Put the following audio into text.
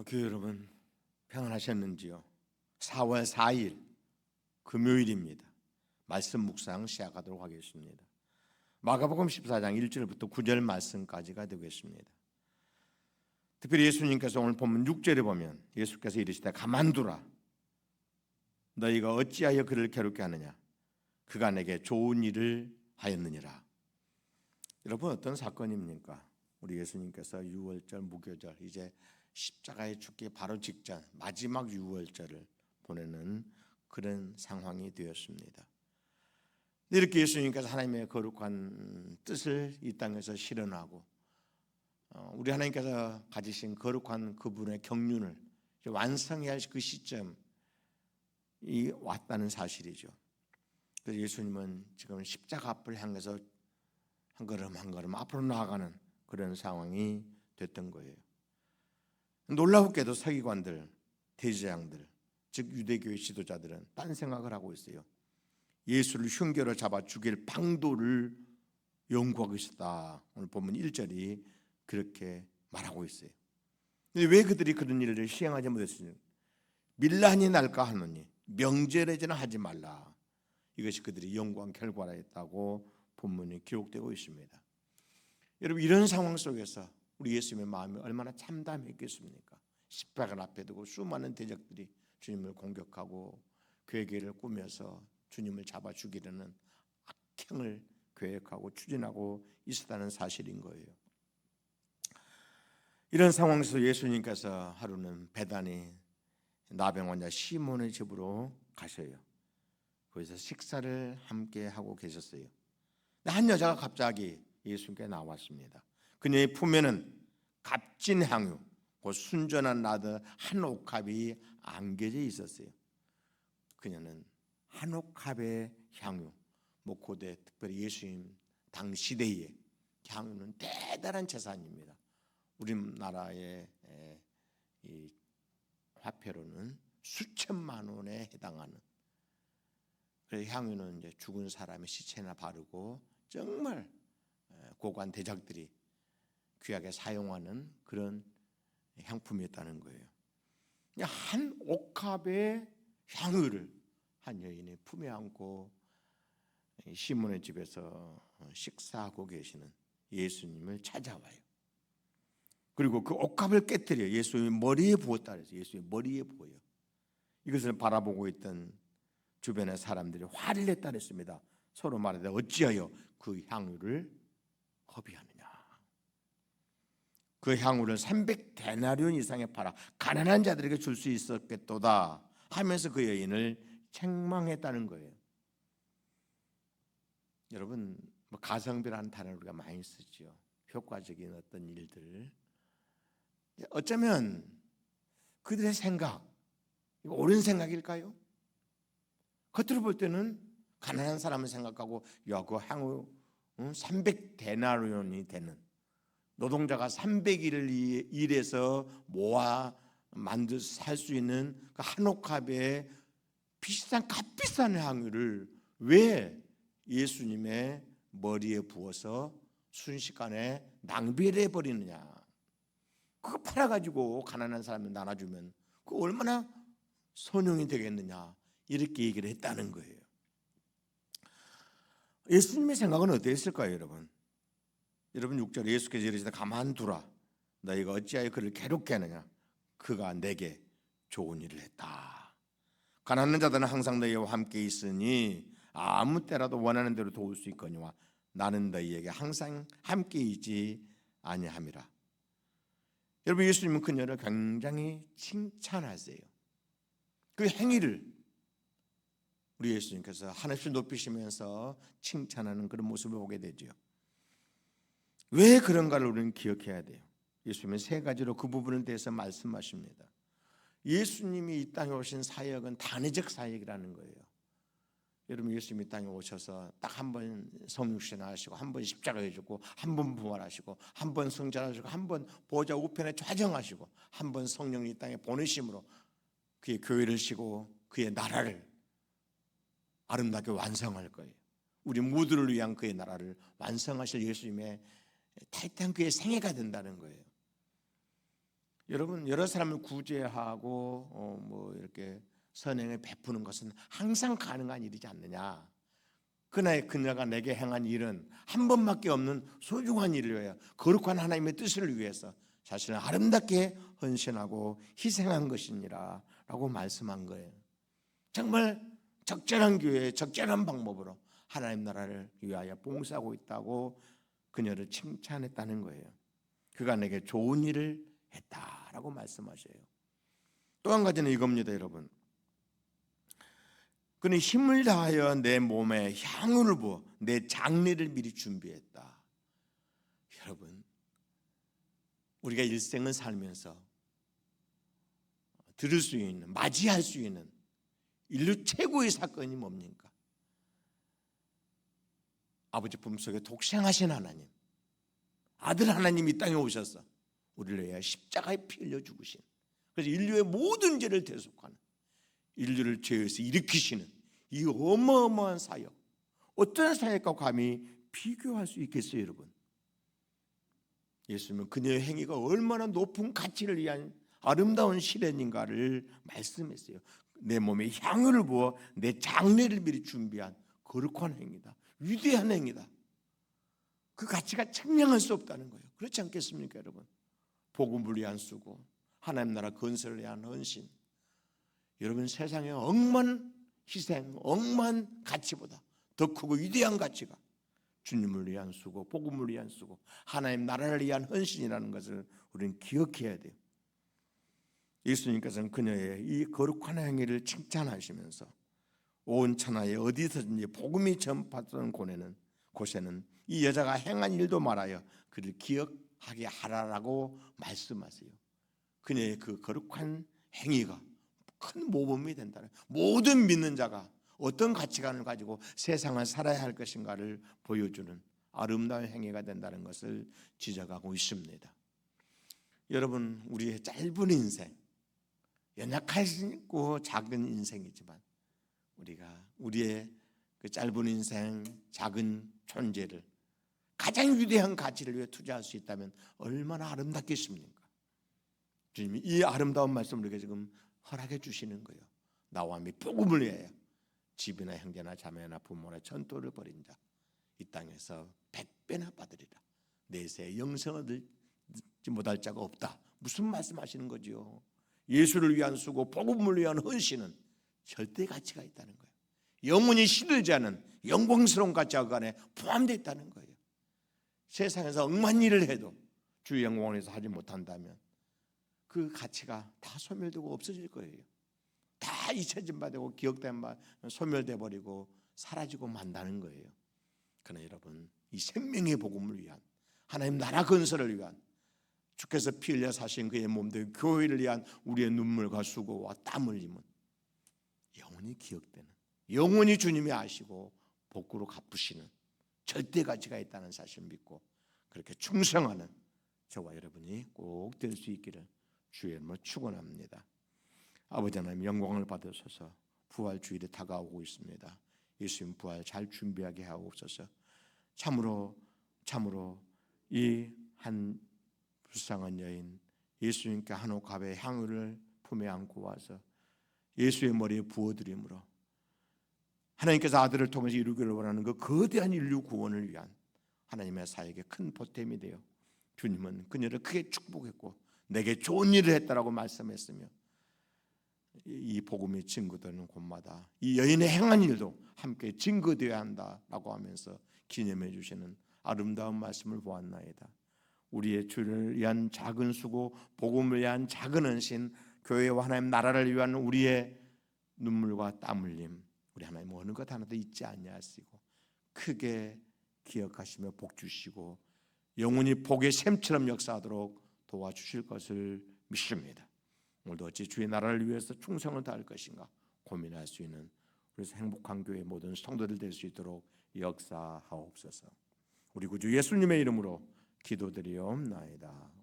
어, 교회 여러분 평안하셨는지요? 4월 4일 금요일입니다. 말씀 묵상 시작하도록 하겠습니다. 마가복음 14장 1절부터 9절 말씀까지가 되겠습니다. 특별히 예수님께서 오늘 보면 6절에 보면 예수께서 이르시되 가만두라 너희가 어찌하여 그를 괴롭게 하느냐 그가 내게 좋은 일을 하였느니라 여러분 어떤 사건입니까? 우리 예수님께서 유월절 무교절 이제 십자가에 죽기 바로 직전 마지막 유월절을 보내는 그런 상황이 되었습니다. 이렇게 예수님께서 하나님의 거룩한 뜻을 이 땅에서 실현하고 어, 우리 하나님께서 가지신 거룩한 그분의 경륜을 완성해야 할 그 시점이 왔다는 사실이죠. 그래서 예수님은 지금 십자가 앞을 향해서 한 걸음 한 걸음 앞으로 나아가는 그런 상황이 됐던 거예요. 놀라웠게도 서기관들, 대제장들, 즉 유대교의 지도자들은 딴 생각을 하고 있어요. 예수를 흉계로 잡아 죽일 방도를 연구하고 있었다. 오늘 보면 1절이 그렇게 말하고 있어요. 근데 왜 그들이 그런 일을 시행하지 못했으냐? 밀란이 날까 하노니 명절에는 하지 말라. 이것이 그들이 연구한 결과라 했다고 본문에 기록되고 있습니다. 여러분 이런 상황 속에서 우리 예수님의 마음이 얼마나 참담했겠습니까? 십자가 앞에 두고 수많은 대적들이 주님을 공격하고 괴계를 꾸며서 주님을 잡아 죽이려는 악행을 계획하고 추진하고 있었다는 사실인 거예요. 이런 상황에서 예수님께서 하루는 배단이 나병 환자 시몬의 집으로 가셔요. 거기서 식사를 함께 하고 계셨어요. 한 여자가 갑자기 예수님께 나왔습니다. 그녀의 품에는 값진 향유, 그 순전한 나드 한 옥합이 안겨져 있었어요. 그녀는 한 옥합의 향유, 뭐 고대 특별히 예수님 당 시대의 향유는 대단한 재산입니다. 우리나라의 이 화폐로는 수천만 원에 해당하는 그 향유는 이제 죽은 사람의 시체나 바르고 정말 고관 대작들이 귀하게 사용하는 그런 향품이었다는 거예요. 한 옥합의 향유를 한 여인이 품에 안고 시몬의 집에서 식사하고 계시는 예수님을 찾아와요. 그리고 그 옥합을 깨뜨려 예수님의 머리에 부었다 그래서 예수님의 머리에 부어요. 이것을 바라보고 있던 주변의 사람들이 화를 냈다 그랬습니다. 서로 말하되 어찌하여 그 향유를 허비하느냐. 그 향유를 300데나리온 이상에 팔아 가난한 자들에게 줄 수 있었겠도다 하면서 그 여인을 책망했다는 거예요. 여러분 뭐 가성비라는 단어를 우리가 많이 쓰죠. 효과적인 어떤 일들. 어쩌면 그들의 생각 이거 옳은 생각일까요? 겉으로 볼 때는 가난한 사람을 생각하고 야그 향후 300데나리온이 되는 노동자가 300일을 일해서 모아 만들 살 수 있는 그 한옥합의 비싼 값비싼 향유를 왜 예수님의 머리에 부어서 순식간에 낭비를 해버리느냐? 그거 팔아가지고 가난한 사람을 나눠주면 그 얼마나 선용이 되겠느냐? 이렇게 얘기를 했다는 거예요. 예수님의 생각은 어땠을까요, 여러분? 여러분 6절 예수께서 이르시되 가만두라. 너희가 어찌하여 그를 괴롭게 하느냐? 그가 내게 좋은 일을 했다. 가난한 자들은 항상 너희와 함께 있으니 아무 때라도 원하는 대로 도울 수 있거니와 나는 너희에게 항상 함께 있지 아니함이라. 여러분 예수님은 그녀를 굉장히 칭찬하세요. 그 행위를 우리 예수님께서 하나씩 높이시면서 칭찬하는 그런 모습을 보게 되죠 왜 그런가를 우리는 기억해야 돼요. 예수님은 세 가지로 그 부분에 대해서 말씀하십니다. 예수님이 이 땅에 오신 사역은 단회적 사역이라는 거예요. 여러분 예수님이 땅에 오셔서 딱 한 번 성육신 하시고 한 번 십자가 해 주고 한 번 부활하시고 한 번 성전하시고 한 번 보좌 우편에 좌정하시고 한 번 성령이 땅에 보내심으로 그의 교회를 쉬고 그의 나라를 아름답게 완성할 거예요. 우리 모두를 위한 그의 나라를 완성하실 예수님의 탈탄 그의 생애가 된다는 거예요. 여러분 여러 사람을 구제하고 어, 뭐 이렇게 선행을 베푸는 것은 항상 가능한 일이지 않느냐. 그날 그녀가 내게 행한 일은 한 번밖에 없는 소중한 위하여 거룩한 하나님의 뜻을 위해서 자신을 아름답게 헌신하고 희생한 것이니라라고 말씀한 거예요. 정말 적절한 교회, 적절한 방법으로 하나님 나라를 위하여 봉사하고 있다고 그녀를 칭찬했다는 거예요. 그가 내게 좋은 일을 했다라고 말씀하셔요. 또 한 가지는 이겁니다, 여러분. 그는 힘을 다하여 내 몸에 향을 부어 내 장례를 미리 준비했다. 여러분, 우리가 일생을 살면서 들을 수 있는, 맞이할 수 있는 인류 최고의 사건이 뭡니까? 아버지 품속에 독생하신 하나님, 아들 하나님이 땅에 오셔서 우리를 위하여 십자가에 피 흘려 죽으신. 그래서 인류의 모든 죄를 대속하는 인류를 죄에서 일으키시는 이 어마어마한 사역. 어떤 사역과 감히 비교할 수 있겠어요 여러분? 예수님은 그녀의 행위가 얼마나 높은 가치를 위한 아름다운 실현인가를 말씀했어요. 내 몸에 향을 부어 내 장례를 미리 준비한 거룩한 행위다 위대한 행위다. 그 가치가 측량할 수 없다는 거예요. 그렇지 않겠습니까 여러분? 복음을 위한 수고 하나님 나라 건설을 위한 헌신. 여러분 세상에 억만 희생, 억만 가치보다 더 크고 위대한 가치가 주님을 위한 수고, 복음을 위한 수고, 하나님 나라를 위한 헌신이라는 것을 우리는 기억해야 돼요. 예수님께서는 그녀의 이 거룩한 행위를 칭찬하시면서 온 천하에 어디서든지 복음이 전파되는 곳에는 곳에는 이 여자가 행한 일도 말하여 그를 기억하게 하라라고 말씀하세요. 그녀의 그 거룩한 행위가 큰 모범이 된다는 모든 믿는 자가 어떤 가치관을 가지고 세상을 살아야 할 것인가를 보여주는 아름다운 행위가 된다는 것을 지적하고 있습니다. 여러분 우리의 짧은 인생 연약하고 작은 인생이지만 우리가 우리의 그 짧은 인생 작은 존재를 가장 위대한 가치를 위해 투자할 수 있다면 얼마나 아름답겠습니까? 주님이 이 아름다운 말씀을 우리에게 지금 허락해 주시는 거예요. 나와 및 복음을 위하여 집이나 형제나 자매나 부모나 전토를 벌인 자 이 땅에서 백배나 받으리라. 내세 영생을 얻지 못할 자가 없다. 무슨 말씀하시는 거지요? 예수를 위한 수고 복음을 위한 헌신은 절대 가치가 있다는 거예요. 영원히 시들지 않은 영광스러운 가치가 안에 포함되어 있다는 거예요. 세상에서 억만 일을 해도 주의 영광을 위해서 하지 못한다면 그 가치가 다 소멸되고 없어질 거예요. 다 잊혀진 바 되고 기억된 바 소멸돼 버리고 사라지고 만다는 거예요. 그러나 여러분 이 생명의 복음을 위한 하나님 나라 건설을 위한 주께서 피 흘려 사신 그의 몸된 교회를 위한 우리의 눈물과 수고와 땀 흘림은 영원히 기억되는 영원히 주님이 아시고 복구로 갚으시는 절대 가치가 있다는 사실을 믿고 그렇게 충성하는 저와 여러분이 꼭 될 수 있기를 주의 이름으로 축원합니다. 아버지 하나님 영광을 받으소서 부활 주일이 다가오고 있습니다. 예수님 부활 잘 준비하게 하옵소서. 참으로 참으로 이 한 불쌍한 여인 예수님께 한옥 갑의 향유를 품에 안고 와서 예수의 머리에 부어드림으로 하나님께서 아들을 통해서 이루기를 원하는 그 거대한 인류 구원을 위한 하나님의 사역에 큰 보탬이 되어 주님은 그녀를 크게 축복했고 내게 좋은 일을 했다라고 말씀했으며 이 복음이 증거되는 곳마다 이 여인의 행한 일도 함께 증거되어야 한다라고 하면서 기념해 주시는 아름다운 말씀을 보았나이다. 우리의 주를 위한 작은 수고, 복음을 위한 작은 헌신, 교회와 하나님 나라를 위한 우리의 눈물과 땀 흘림, 우리 하나님 어느 것 하나도 잊지 아니하시고 크게 기억하시며 복 주시고 영원히 복의 샘처럼 역사하도록 도와주실 것을 믿습니다. 오늘도 어찌 주의 나라를 위해서 충성을 다할 것인가 고민할 수 있는 그래서 행복한 교회 모든 성도들 될 수 있도록 역사하옵소서. 우리 구주 예수님의 이름으로 기도드리옵나이다.